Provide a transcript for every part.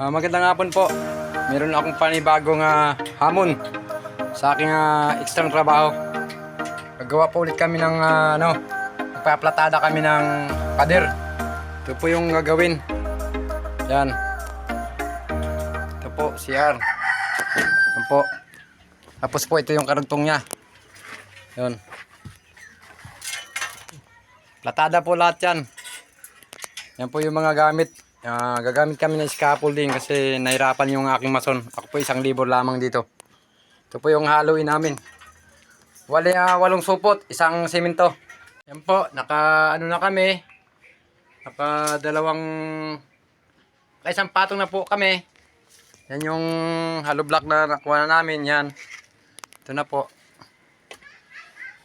Ah, magandang hapon po. Meron akong panibagong ah, hamon sa aking ah, ekstrang trabaho. Gagawa po ulit kami ng ah, ano, magpaplatada kami ng pader. Ito po yung gagawin. Yan. Ito po, CR. Yan po. Tapos po ito yung karugtong niya. Yun. Platada po lahat yan. Yan po yung mga gamit. Ah, gagamit kami ng scaffolding kasi nahirapan yung aking mason. Ako po isang libor lamang dito. Ito po yung haluin namin. Wali, ah, walong supot, isang semento. Yan po, naka ano na kami. Naka dalawang naka isang patong na po kami. Yan yung hollow block na nakuha na namin. Yan. Ito na po.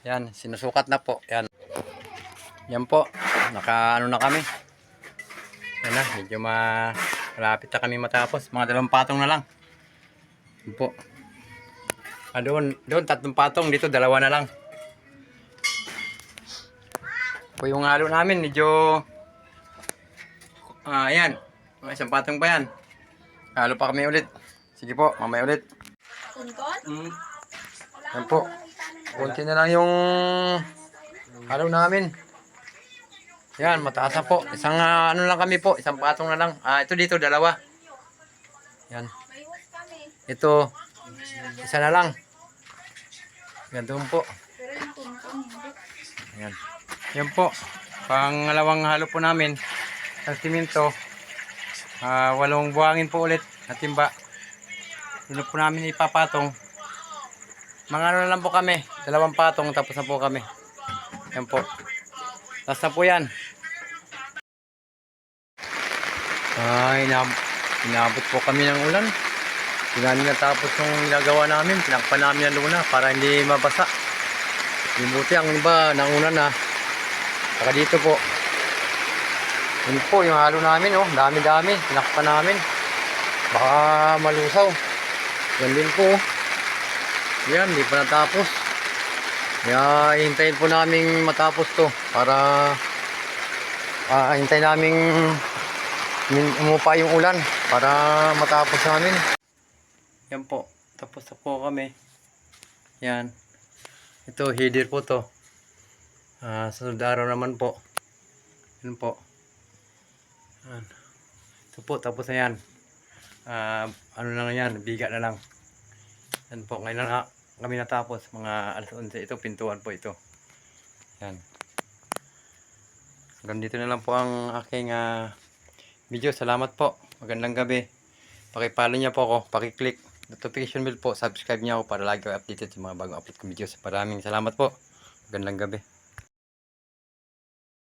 Yan, sinusukat na po. Yan. Yan po. Naka ano na kami. Yan na, medyo ma malapit na kami matapos. Mga dalawang patong na lang. Yan po. Ah, doon, doon tatlong patong. Dito dalawa na lang. Po yung halo namin, medyo Ah, ayan. Isang patong pa yan. Halo pa kami ulit. Sige po, mamaya ulit. Tungkol? Mm. Yan po. Kunti na lang yung halo namin. Yan, mataas po. Isang ah, ano lang kami po, isang patong na lang. Ah, ito dito, dalawa. Yan. Ito, isa na lang. Doon po. Yan. Yan po. Pangalawang halo po namin. Ang simento. Ah, walong buhangin po ulit na timba. Doon po namin ipapatong. Mga ano lang po kami. Dalawang patong tapos na po kami. Yan po. Na po yan. Ay, inab inabot po kami ng ulan. Hindi namin natapos yung ginagawa namin. Pinakpa namin ang luna para hindi mabasa. Yung buti ang iba nauna na. Saka dito po. Yun po yung halo namin oh. Dami-dami. Pinakpa namin. Baka malusaw. Yan din po. oh. Yan, hindi pa natapos. Kaya hintayin po namin matapos to para ah, hintayin namin min- umupa yung ulan para matapos namin. Yan po. Tapos na po kami. Yan. Ito, header po to. Sa sunod araw naman po. Yan po. Yan. Ito po, tapos na yan. Ah, ano na yan, biga na lang. Yan po, ngayon na kami natapos. Mga alas 11 ito, pintuan po ito. Yan. Hanggang dito na lang po ang aking ah, video. Salamat po. Magandang gabi. Pakipalo niya po ako. Pakiclick notification bell po. Subscribe niya ako para lagi updated sa mga bagong upload kong videos. Maraming salamat po. Magandang gabi.